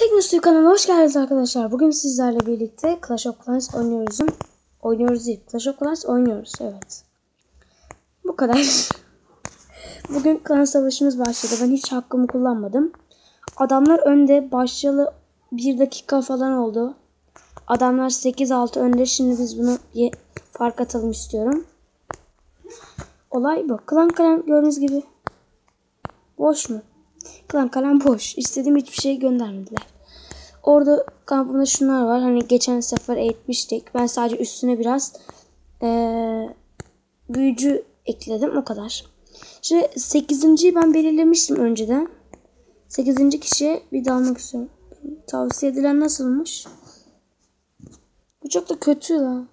Teknosuyu kanalına hoş geldiniz arkadaşlar. Bugün sizlerle birlikte Clash of Clans oynuyoruz. Oynuyoruz değil. Clash of Clans oynuyoruz. Evet. Bu kadar. Bugün klan savaşımız başladı. Ben hiç hakkımı kullanmadım. Adamlar önde. Başlayalı bir dakika falan oldu. Adamlar 8-6 önde. Şimdi biz bunu fark atalım istiyorum. Olay bu. Klan klan gördüğünüz gibi. Boş mu? Klan kalem boş. İstediğim hiçbir şey göndermediler. Orada kampımda şunlar var. Hani geçen sefer eğitmiştik. Ben sadece üstüne biraz ee, büyücü ekledim. O kadar. Şimdi 8.yi ben belirlemiştim önceden. 8. kişiye bir dalmak istiyorum. Tavsiye edilen nasılmış? Bu çok da kötü lan.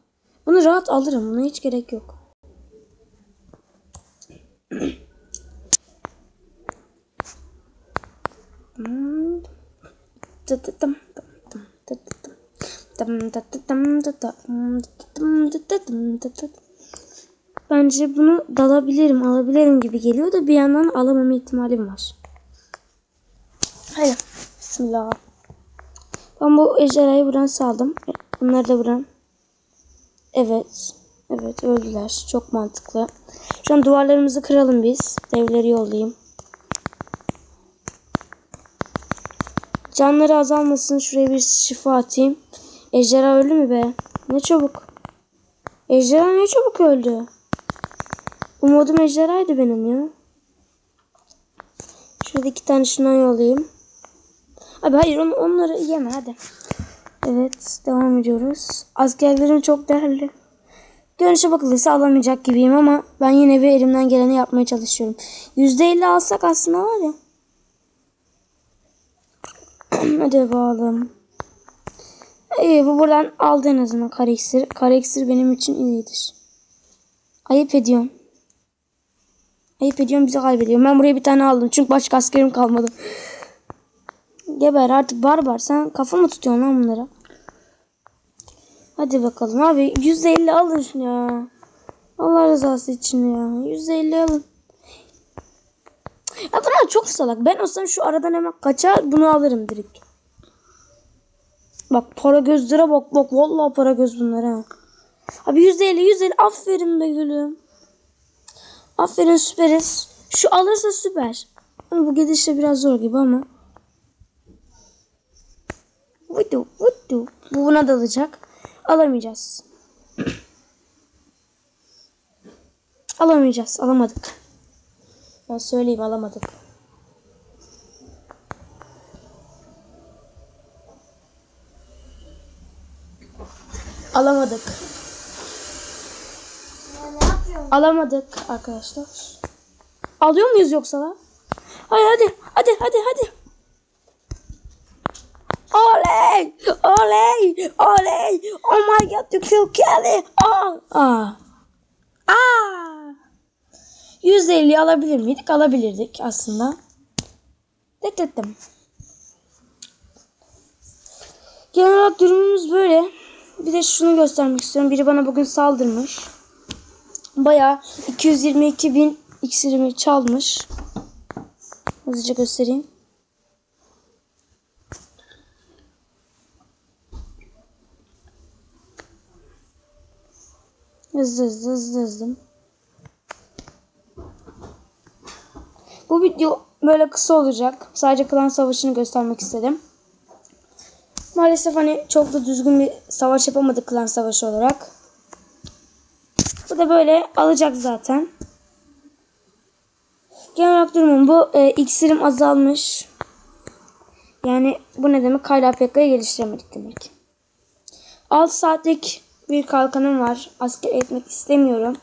Bunu rahat alırım. Buna hiç gerek yok. Bence bunu dalabilirim, alabilirim gibi geliyor da bir yandan alamama ihtimalim var. Hayır. Bismillah. Ben bu ejderhayı buradan saldım. Bunları da buradan. Evet. Evet öldüler. Çok mantıklı. Şu an duvarlarımızı kıralım biz. Devleri yollayayım. Canları azalmasın. Şuraya bir şifa atayım. Ejderha öldü mü be? Ne çabuk. Ejderha ne çabuk öldü. Umudum ejderhaydı benim ya. Şurada iki tane şundan yollayayım. Abi hayır on, onları yeme hadi. Evet devam ediyoruz. Askerlerim çok değerli. Görünüşe bakılırsa alamayacak gibiyim ama ben yine bir elimden geleni yapmaya çalışıyorum. %50 alsak aslında var ya. Hadi bakalım. İyi bu buradan aldı en azından kare iksir. Benim için iyidir. Ayıp ediyorum. Ayıp ediyorum bizi kaybediyorum. Ben buraya bir tane aldım çünkü başka askerim kalmadı. Geber artık barbar sen kafa mı tutuyorsun lan bunlara? Hadi bakalım abi %50 alın ya. Allah rızası için ya. %50 alın. Ya bunlar çok salak. Ben olsam şu aradan hemen kaçar bunu alırım direkt. Bak para gözlere bak bak. Vallahi para göz bunlar ha. Abi %50 %50 aferin be gülüm. Aferin süperiz. Şu alırsa süper. Bu gidişle biraz zor gibi ama. Vudu vudu. Bu buna dalacak. Alamayacağız. Alamayacağız. Alamadık. Ben söyleyeyim alamadık. Alamadık. Alamadık arkadaşlar. Alıyor muyuz yoksa lan? Hadi hadi hadi hadi hadi. Oley! Oley! Oley! Oh my god, you killed Kelly! Oh! Ah! Ah! 150 alabilir miydik? Alabilirdik aslında. Detlettim. Genel olarak durumumuz böyle. Bir de şunu göstermek istiyorum. Biri bana bugün saldırmış. Bayağı 222 bin iksirimi çalmış. Hızlıca göstereyim. Hızlı hızlı hızlı hızlı. Bu video böyle kısa olacak. Sadece klan savaşını göstermek istedim. Maalesef hani çok da düzgün bir savaş yapamadık klan savaşı olarak. Bu da böyle alacak zaten. Genel olarak durumum bu. E, iksirim azalmış. Yani bu ne demek? Kayla Pekka'yı geliştiremedik demek. 6 saatlik bir kalkanım var. Asker etmek istemiyorum.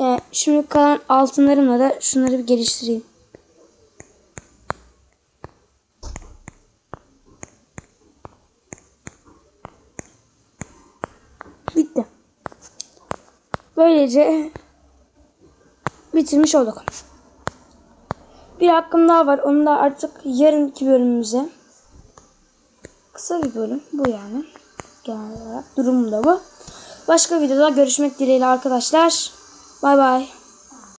Ee, şimdi kalan altınlarımla da şunları bir geliştireyim. Böylece bitirmiş olduk. Bir hakkım daha var. Onu da artık yarınki bölümümüze. Kısa bir bölüm bu yani. Genel olarak durumum da bu. Başka videoda görüşmek dileğiyle arkadaşlar. Bay bay.